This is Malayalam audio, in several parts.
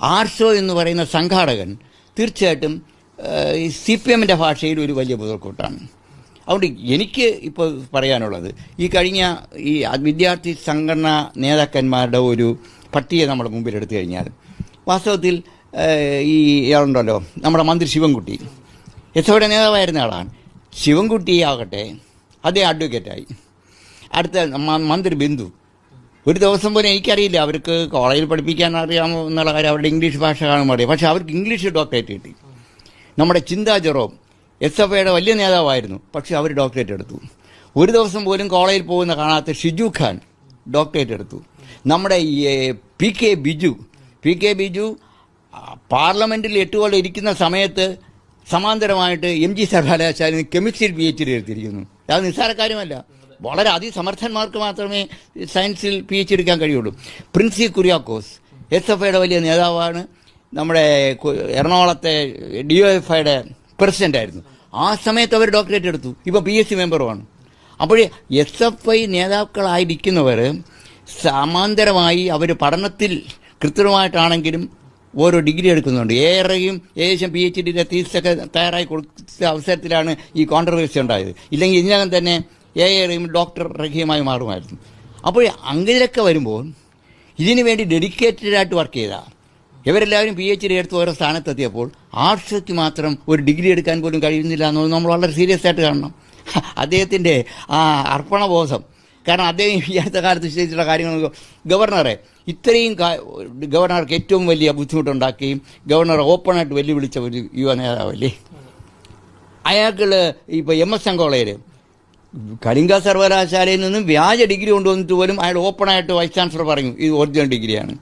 ആർഷോ എന്ന് പറയുന്ന സംഘാടകൻ തീർച്ചയായിട്ടും സി പി എമ്മിന്റെ ഭാഷയിൽ ഒരു വലിയ മുതൽക്കൂട്ടാണ്. അതുകൊണ്ട് എനിക്ക് ഇപ്പോൾ പറയാനുള്ളത് ഈ കഴിഞ്ഞ ഈ വിദ്യാർത്ഥി സംഘടനാ നേതാക്കന്മാരുടെ ഒരു പട്ടിക നമ്മൾ മുമ്പിൽ എടുത്തു കഴിഞ്ഞാൽ വാസ്തവത്തിൽ ഈ ഇയാളുണ്ടല്ലോ നമ്മുടെ മന്ത്രി ശിവൻകുട്ടി. എസ് ഒയുടെ നേതാവായിരുന്ന ആളാണ്. ശിവൻകുട്ടി ആകട്ടെ അദ്ദേഹം അഡ്വക്കേറ്റായി അടുത്ത മന്ത്രി ബിന്ദു. ഒരു ദിവസം പോലും എനിക്കറിയില്ല. അവർക്ക് കോളേജിൽ പഠിപ്പിക്കാൻ അറിയാമോ എന്നുള്ള കാര്യം അവരുടെ ഇംഗ്ലീഷ് ഭാഷ കാണുമ്പോൾ അറിയാം. പക്ഷേ അവർക്ക് ഇംഗ്ലീഷ് ഡോക്ടറേറ്റ് കിട്ടി. നമ്മുടെ ചിന്താ ജെറോം എസ് എഫ് ഐയുടെ വലിയ നേതാവായിരുന്നു. പക്ഷേ അവർ ഡോക്ടറേറ്റ് എടുത്തു. ഒരു ദിവസം പോലും കോളേജിൽ പോകുന്ന കാണാത്ത ഷിജു ഖാൻ ഡോക്ടറേറ്റ് എടുത്തു. നമ്മുടെ P K Biju P K Biju പാർലമെന്റിൽ പാർലമെന്റിൽ എട്ട് ഇരിക്കുന്ന സമയത്ത് സമാന്തരമായിട്ട് എം ജി സർവകലാശാലയിൽ കെമിസ്ട്രി പി എച്ച് ഡി എടുത്തിരിക്കുന്നു. അത് നിസ്സാര കാര്യമല്ല. വളരെ അതിസമർത്ഥന്മാർക്ക് മാത്രമേ സയൻസിൽ പി എച്ച് എടുക്കാൻ കഴിയുള്ളൂ. പ്രിൻസി കുര്യാക്കോസ് എസ് എഫ് ഐയുടെ വലിയ നേതാവാണ്. നമ്മുടെ എറണാകുളത്തെ ഡി ഒ എഫ് ഐയുടെ പ്രസിഡന്റ് ആയിരുന്നു. ആ സമയത്ത് അവർ ഡോക്ടറേറ്റ് എടുത്തു. ഇപ്പോൾ പി എസ് സി മെമ്പറുമാണ് അപ്പോഴേ എസ് എഫ് ഐ നേതാക്കളായിരിക്കുന്നവർ സമാന്തരമായി അവർ പഠനത്തിൽ കൃത്രിമമായിട്ടാണെങ്കിലും ഓരോ ഡിഗ്രി എടുക്കുന്നുണ്ട്. ഏറെയും ഏകദേശം പി എച്ച് ഡിയുടെ തീസൊക്കെ തയ്യാറായി കൊടുത്ത അവസരത്തിലാണ് ഈ കോൺട്രവേഴ്സി ഉണ്ടായത്. ഇല്ലെങ്കിൽ ഇതിനകം തന്നെ ഏറെയും ഡോക്ടർ റഹീമായി മാറുമായിരുന്നു. അപ്പോൾ അങ്ങനെയൊക്കെ വരുമ്പോൾ ഇതിനു വേണ്ടി ഡെഡിക്കേറ്റഡായിട്ട് വർക്ക് ചെയ്ത. ഇവരെല്ലാവരും പി എച്ച് ഡി എടുത്ത് ഓരോ സ്ഥാനത്തെത്തിയപ്പോൾ ആർട്സയ്ക്ക് മാത്രം ഒരു ഡിഗ്രി എടുക്കാൻ പോലും കഴിയുന്നില്ല എന്നുള്ളത് നമ്മൾ വളരെ സീരിയസ് ആയിട്ട് കാണണം. അദ്ദേഹത്തിന്റെ ആ അർപ്പണബോധം. കാരണം അദ്ദേഹം ഈ അടുത്ത കാലത്ത് ചെയ്തിട്ടുള്ള കാര്യങ്ങൾ ഗവർണറെ ഇത്രയും ഗവർണർക്ക് ഏറ്റവും വലിയ ബുദ്ധിമുട്ടുണ്ടാക്കുകയും ഗവർണർ ഓപ്പണായിട്ട് വെല്ലുവിളിച്ച ഒരു യുവ നേതാവല്ലേ? അയാൾക്ക് ഇപ്പോൾ എം എസ് അങ്കോളയിൽ കലിംഗ സർവകലാശാലയിൽ നിന്നും വ്യാജ ഡിഗ്രി കൊണ്ടുവന്നിട്ട് പോലും അയാൾ ഓപ്പണായിട്ട് വൈസ് ചാൻസലർ പറഞ്ഞു ഇത് ഒറിജിനൽ ഡിഗ്രിയാണ്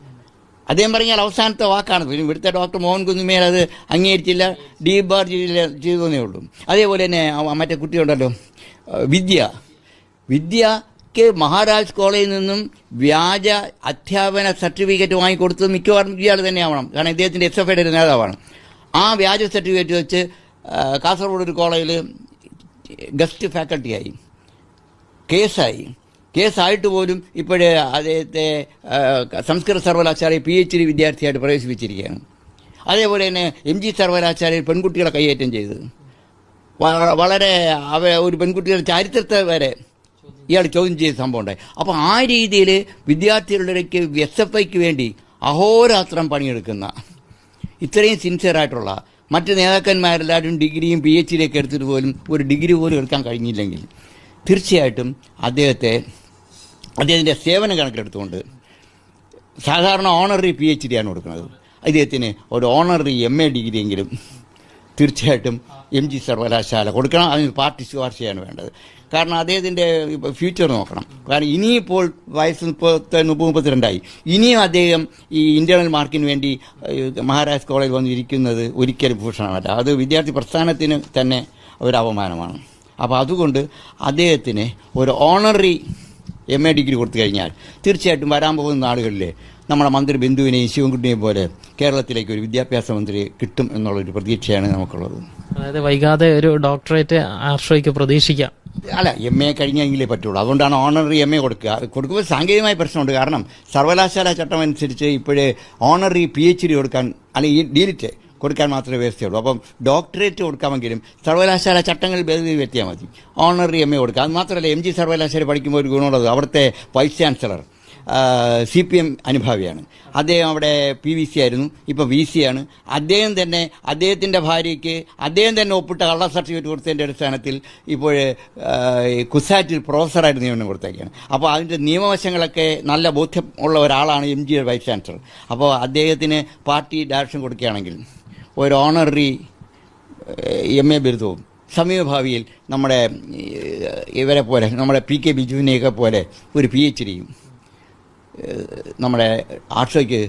അദ്ദേഹം പറഞ്ഞാൽ അവസാനത്തെ വാക്കാണ്. പിന്നെ ഇവിടുത്തെ ഡോക്ടർ മോഹൻ കുന്നുമേൽ അത് അംഗീകരിച്ചില്ല ഡീബാർ ചെയ്തില്ല ചെയ്തതേ ഉള്ളൂ. അതേപോലെ തന്നെ മറ്റേ കുട്ടിയുണ്ടല്ലോ വിദ്യ. വിദ്യക്ക് മഹാരാജ് കോളേജിൽ നിന്നും വ്യാജ അധ്യാപന സർട്ടിഫിക്കറ്റ് വാങ്ങിക്കൊടുത്തത് മിക്കവാറും ഇയാൾ തന്നെ ആവണം കാരണം ഇദ്ദേഹത്തിന്റെ എസ് എഫ് ഐയുടെ ഒരു നേതാവാണ്. ആ വ്യാജ സർട്ടിഫിക്കറ്റ് വെച്ച് കാസർഗോഡ് ഒരു കോളേജിൽ ഗസ്റ്റ് ഫാക്കൾട്ടിയായി കേസായി. കേസായിട്ട് പോലും ഇപ്പോഴേ അദ്ദേഹത്തെ സംസ്കൃത സർവകലാശാലയിൽ പി എച്ച് ഡി വിദ്യാർത്ഥിയായിട്ട് പ്രവേശിപ്പിച്ചിരിക്കുകയാണ്. അതേപോലെ തന്നെ എം ജി സർവകലാശാലയിൽ പെൺകുട്ടികളെ കൈയേറ്റം ചെയ്ത്. വളരെ അവ ഒരു പെൺകുട്ടികളുടെ ചാരിത്രത്തെ വരെ ഇയാൾ ചോദ്യം ചെയ്ത സംഭവം ഉണ്ടായി. അപ്പോൾ ആ രീതിയിൽ വിദ്യാർത്ഥികളുടെ ഇടയ്ക്ക് എസ് എഫ് ഐക്ക് വേണ്ടി അഹോരാത്രം പണിയെടുക്കുന്ന ഇത്രയും സിൻസിയറായിട്ടുള്ള മറ്റ് നേതാക്കന്മാരെല്ലാവരും ഡിഗ്രിയും പി എച്ച് ഡിയൊക്കെ എടുത്തിട്ട് പോലും ഒരു ഡിഗ്രി പോലും എടുക്കാൻ കഴിഞ്ഞില്ലെങ്കിൽ തീർച്ചയായിട്ടും അദ്ദേഹത്തെ അദ്ദേഹത്തിന്റെ സേവന കണക്കിലെടുത്തുകൊണ്ട് സാധാരണ ഓണററി പി എച്ച് ഡിയാണ് കൊടുക്കുന്നത്. അദ്ദേഹത്തിന് ഒരു ഓണററി എം എ ഡിഗ്രിയെങ്കിലും തീർച്ചയായിട്ടും എം ജി സർവകലാശാല കൊടുക്കണം. അതിന് പാർട്ടി ശുപാർശയാണ് വേണ്ടത്. കാരണം അദ്ദേഹത്തിന്റെ ഫ്യൂച്ചർ നോക്കണം. കാരണം ഇനിയിപ്പോൾ വയസ്സ് മുപ്പത്തി മുപ്പത് മുപ്പത്തിരണ്ടായി. ഇനിയും അദ്ദേഹം ഈ ഇന്റേണൽ മാർക്കിന് വേണ്ടി മഹാരാജ് കോളേജിൽ വന്നിരിക്കുന്നത് ഒരിക്കലും ഭൂഷണമല്ല. അത് വിദ്യാർത്ഥി പ്രസ്ഥാനത്തിന് തന്നെ ഒരു അപമാനമാണ്. അപ്പോൾ അതുകൊണ്ട് അദ്ദേഹത്തിന് ഒരു ഓണറി എം എ ഡിഗ്രി കൊടുത്തു കഴിഞ്ഞാൽ തീർച്ചയായിട്ടും വരാൻ പോകുന്ന നാളുകളിൽ നമ്മുടെ മന്ത്രി ബിന്ദുവിനെയും ശിവൻകുട്ടിയെയും പോലെ കേരളത്തിലേക്ക് ഒരു വിദ്യാഭ്യാസ മന്ത്രി കിട്ടും എന്നുള്ളൊരു പ്രതീക്ഷയാണ് നമുക്കുള്ളത്. അതായത് വൈകാതെ ഒരു ഡോക്ടറേറ്റ് ആശ്രയിക്കുക പ്രതീക്ഷിക്കാം. അല്ല എം എ കഴിഞ്ഞെങ്കിലേ പറ്റുള്ളൂ. അതുകൊണ്ടാണ് ഓണററി എം എ കൊടുക്കുക. കൊടുക്കുമ്പോൾ സാങ്കേതികമായ പ്രശ്നമുണ്ട്. കാരണം സർവകലാശാല ചട്ടം അനുസരിച്ച് ഇപ്പോഴേ ഓണററി പി എച്ച് ഡി കൊടുക്കാൻ അല്ലെങ്കിൽ ഡീലിറ്റ് കൊടുക്കാൻ മാത്രമേ വ്യവസ്ഥയുള്ളൂ. അപ്പം ഡോക്ടറേറ്റ് കൊടുക്കാമെങ്കിലും സർവകലാശാല ചട്ടങ്ങൾ ഭേദഗതി വരുത്തിയാൽ മതി. ഓണററി എം എ കൊടുക്കുക. അത് മാത്രമല്ല എം ജി സർവകലാശാല പഠിക്കുമ്പോൾ ഒരു ഗുണമുള്ളത് അവിടുത്തെ vice chancellor. C P M അനുഭാവിയാണ്. അദ്ദേഹം അവിടെ പി വി സി ആയിരുന്നു ഇപ്പോൾ വി സി ആണ്. അദ്ദേഹം തന്നെ അദ്ദേഹത്തിന്റെ ഭാര്യയ്ക്ക് അദ്ദേഹം തന്നെ ഒപ്പിട്ട കള്ള സർട്ടിഫിക്കറ്റ് കൊടുത്തതിന്റെ അടിസ്ഥാനത്തിൽ ഇപ്പോൾ കുസാറ്റിൽ പ്രൊഫസറായിട്ട് നിയമനം കൊടുത്തേക്കാണ്. അപ്പോൾ അതിന്റെ നിയമവശങ്ങളൊക്കെ നല്ല ബോധ്യം ഉള്ള ഒരാളാണ് എം ജി വൈസ് ചാൻസലർ. അപ്പോൾ അദ്ദേഹത്തിന് പാർട്ടി ഡയറക്ഷൻ കൊടുക്കുകയാണെങ്കിൽ ഒരു ഓണററി എം എ ബിരുദവും സമീപഭാവിയിൽ നമ്മുടെ ഇവരെ പോലെ നമ്മുടെ പി കെ ബിജുവിനെയൊക്കെ പോലെ ഒരു പി എച്ച് ഡിയും നമ്മുടെ ആർഷോയ്ക്ക്